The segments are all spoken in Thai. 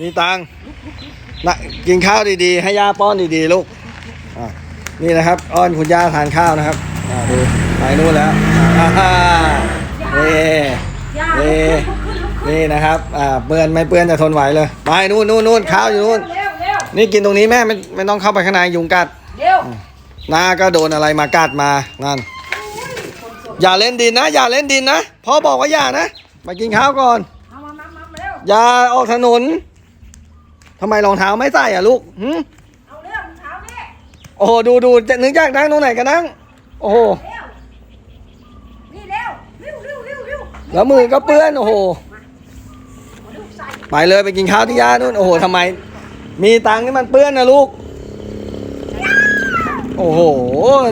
มีตังค์นะกินข้าวดีๆ ให้ย่าป้อนดีๆ ลูกอะนี่นะครับ อ้อนคุณย่าทานข้าวนะครับอะดูไปนู่นแล้วอ่าฮ่านี่นี่นี่นะครับอ่าเปื้อนไม่เปื้อนจะทนไหวเลย ไปนู่นนู่นนู่นข้าวอยู่นู่นเร็วเร็วนี่กินตรงนี้แม่ไม่ไม่ต้องเข้าไปข้างในยุงกัดเร็วหน้าก็โดนอะไรมากัดมานั่นอย่าเล่นดินนะ อย่าเล่นดินนะพ่อบอกว่าอย่านะมากินข้าวก่อนเอามามามาเร็วอย่าออกถนน ทำไมรองเท้าไม่ใส่อะลูกหึเอาเร็วมึงเท้าเนี่ยโอ้โหดูดูจะนึกอยากนั่งตรงไหนกันนั่ง โอ้โห เร็วนี่เร็วเร็วเร็วเร็วเร็วแล้วมือก็เปื้อนโอ้โหเร็วใส่ไปเลยไปกินข้าวที่ย่านู่นโอ้โหทำไม มีตังค์นี่มันเปื้อนนะลูก โอ้โห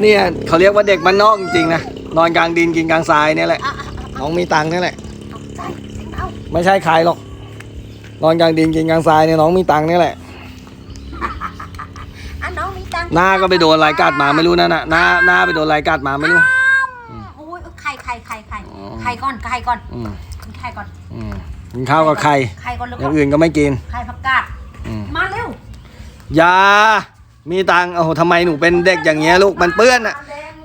เนี่ยเขาเรียกว่าเด็กมันนอกจริงๆนะนอนกลางดินกินกลางทรายเนี่ยแหละอะอะน้องมีตังค์นี่แหละ เอาใส่ใส่เอา ไม่ใช่ใครหรอก นอนกลางดินกินกลางทรายเนี่ยน้องมีตังค์นี่แหละ อะน้องมีตังค์หน้าก็ไปโดนอะไรกัดมาไม่รู้นั่นน่ะหน้าหน้าไปโดนอะไรกัดมาไม่รู้อ้าวโอ้ยไข่ไข่ไข่ไข่อ๋อ ไข่ก่อนไข่ก่อนอืมกินไข่ก่อนอืมกินข้าวกับไข่ไข่ก่อนแล้วอก็ย่างอื่นก็ไม่กิน ไข่ผักกาดอืม มาเร็วอยา มีตังค์โอ้โหทำไมหนูเป็นเด็กอย่างเงี้ยลูกมันเปื้อนอะ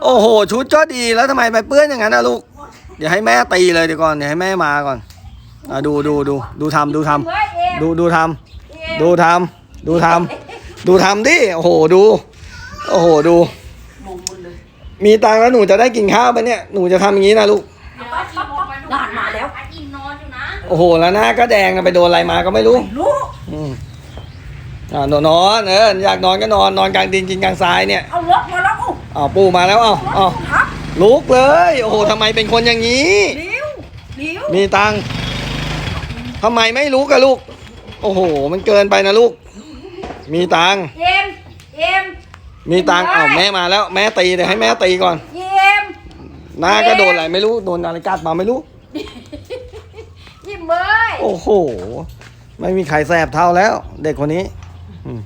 โอ้โห ชุดก็ดีแล้วทำไมไปเปื้อนอย่างนั้นนะลูก เดี๋ยวให้แม่ตีเลยเดี๋ยวก่อนเดี๋ยวให้แม่มาก่อน อะดูดูดูดูทำดูทำเฮ้ยเอ็มดูดูทำเอ็มดูทำดูทำดูทำดิโอ้โหดู โอ้โหดูมงมุนเลยมีตังค์แล้วหนูจะได้กินข้าวไปะเนี่ย หนูจะทำอย่างนี้นะลูก หลานมาแล้วอินนอนอยู่นะโอ้โห แล้วหน้าก็แดงอะไปโดนอะไรมาก็ไม่รู้ ลูกอืมอ่านอนนอนเอออยากนอนก็นอนนอนกลางดินกินกลางทรายเนี่ยเอาล็อกมาแล้วโอ้อ้าวปู่มาแล้วอ้าวอ้าวครับลุกเลย โอ้โหทำไมเป็นคนอย่างนี้เร็วเร็วมีตังค์ ทำไมไม่ลุกอะลูก โอ้โห มันเกินไปนะลูก มีตังค์เอ็มเอ็มมีตังค์อ้าวแม่มาแล้วแม่ตีเดี๋ยวให้แม่ตีก่อน เอ็มหน้าก็โดนอะไรไม่รู้ โดนอะไรกัดมาไม่รู้ ยิ้มเลยโอ้โห ไม่มีใครแสบเท่าแล้ว เด็กคนนี้อืม